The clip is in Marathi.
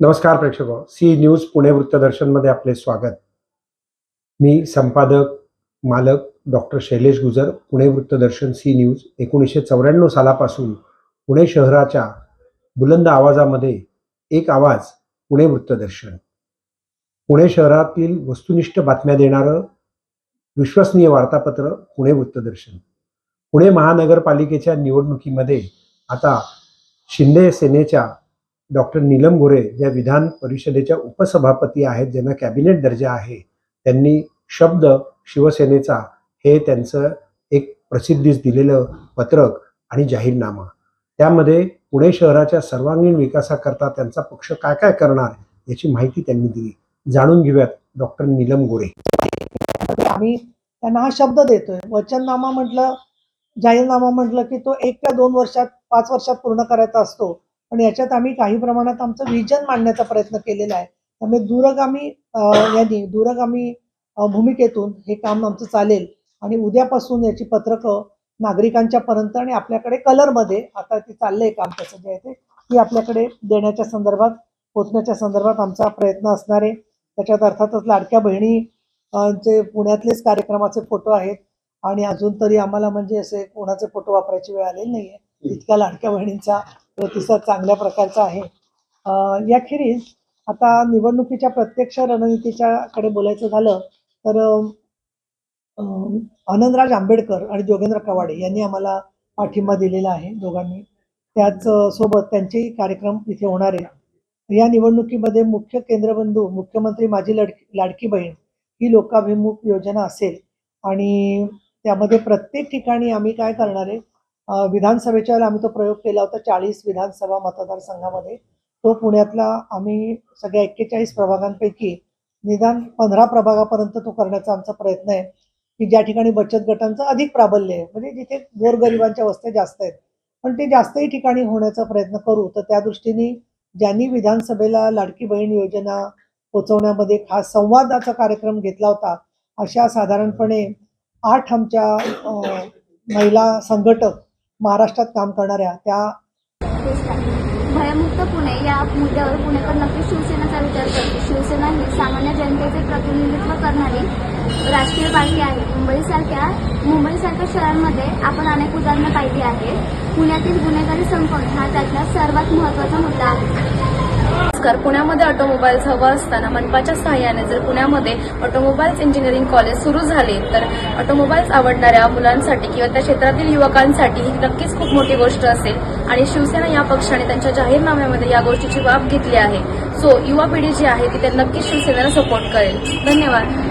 नमस्कार प्रेक्षक हो. सी न्यूज पुणे वृत्तदर्शनमध्ये आपले स्वागत. मी संपादक मालक doctor Shailesh Gujar Pune Vruttadarshan C news एकोणीसशे चौऱ्याण्णव सालापासून पुणे शहराच्या बुलंद आवाजामध्ये एक आवाज पुणे वृत्तदर्शन. पुणे शहरातील वस्तुनिष्ठ बातम्या देणारं विश्वसनीय वार्तापत्र पुणे वृत्तदर्शन. पुणे महानगरपालिकेच्या निवडणुकीमध्ये आता शिंदे सेनेच्या डॉक्टर नीलम गोरे ज्या विधान परिषदेच्या उपसभापती आहेत ज्यांना कॅबिनेट दर्जा आहे त्यांनी शब्द शिवसेनेचा हे त्यांचं एक प्रसिद्धीस दिलेलं पत्रक आणि जाहीरनामा. त्यामध्ये पुणे शहराच्या सर्वांगीण विकासाकरता त्यांचा पक्ष काय काय करणार याची माहिती त्यांनी दिली. जाणून घेऊयात डॉक्टर नीलम गोरे आम्ही त्यांना हा शब्द देतोय. वचननामा म्हटलं जाहीरनामा म्हटलं की तो एक किंवा दोन वर्षात पाच वर्षात पूर्ण करायचा असतो. पण याच्यात आम्ही काही प्रमाणात आमचं विजन मांडण्याचा प्रयत्न केलेला आहे. त्यामुळे दूरगामी यांनी दूरगामी भूमिकेतून हे काम आमचं चालेल. आणि उद्यापासून याची पत्रकं नागरिकांच्या पर्यंत आणि आपल्याकडे कलरमध्ये आता ते चाललंय काम त्याचं जे आहे ते ती आपल्याकडे देण्याच्या संदर्भात पोचण्याच्या संदर्भात आमचा प्रयत्न असणार आहे. त्याच्यात अर्थातच लाडक्या बहिणी चे पुण्यातलेच कार्यक्रमाचे फोटो आहेत आणि अजून तरी आम्हाला म्हणजे असे कोणाचे फोटो वापरायची वेळ आलेली नाहीये. इतक्या लाडक्या बहिणींचा प्रतिसाद चांगल्या प्रकारचा आहे. याखेरीज आता निवडणुकीच्या प्रत्यक्ष रणनीतीच्या कडे बोलायचं झालं तर आनंदराज आंबेडकर आणि जोगेंद्र कवाडे यांनी आम्हाला पाठिंबा दिलेला आहे दोघांनी. त्याच सोबत त्यांचेही कार्यक्रम इथे होणार आहे या निवडणुकीमध्ये मुख्य केंद्रबंधू मुख्यमंत्री माझी लडकी लाडकी बहीण ही लोकाभिमुख योजना असेल आणि त्यामध्ये प्रत्येक ठिकाणी आम्ही काय करणार आहे? विधानसभेच्या वेळेला आम्ही तो प्रयोग केला होता चाळीस विधानसभा मतदारसंघामध्ये. तो पुण्यातला आम्ही सगळ्या एक्केचाळीस प्रभागांपैकी निदान पंधरा प्रभागापर्यंत तो करण्याचा आमचा प्रयत्न आहे. की ज्या ठिकाणी बचत गटांचं अधिक प्राबल्य आहे म्हणजे जिथे गोरगरिबांच्या वस्त्या जास्त आहेत पण ते जास्तही ठिकाणी होण्याचा प्रयत्न करू. तर त्या दृष्टीने ज्यांनी विधानसभेला लाडकी बहीण योजना पोचवण्यामध्ये खास संवादाचा कार्यक्रम घेतला होता अशा साधारणपणे आठ आमच्या महिला संघटक महाराष्ट्रात काम करणाऱ्या त्या भयमुक्त पुणे या मुद्द्यावर पुणेकर नक्की शिवसेनेचा विचार करते. शिवसेना ही सामान्य जनतेचे प्रतिनिधित्व करणारी राष्ट्रीय पार्टी आहे. मुंबईसारख्या मुंबईसारख्या शहरांमध्ये आपण अनेक उदाहरणं पाहिली आहेत. पुण्यातील गुन्हेगारी संपवणे हा त्यातला सर्वात महत्त्वाचा मुद्दा आहे. नमस्कार. पुण्यामध्ये ऑटोमोबाईल्स हवं असताना मनपाच्या सहाय्याने जर पुण्यामध्ये ऑटोमोबाईल्स इंजिनिअरिंग कॉलेज सुरू झाले तर ऑटोमोबाईल्स आवडणाऱ्या मुलांसाठी किंवा त्या क्षेत्रातील युवकांसाठी ही नक्कीच खूप मोठी गोष्ट असेल. आणि शिवसेना या पक्षाने त्यांच्या जाहीरनाम्यामध्ये या गोष्टीची बाब घेतली आहे. सो युवा पिढी जी आहे ती त्या नक्कीच शिवसेनेला सपोर्ट करेल. धन्यवाद.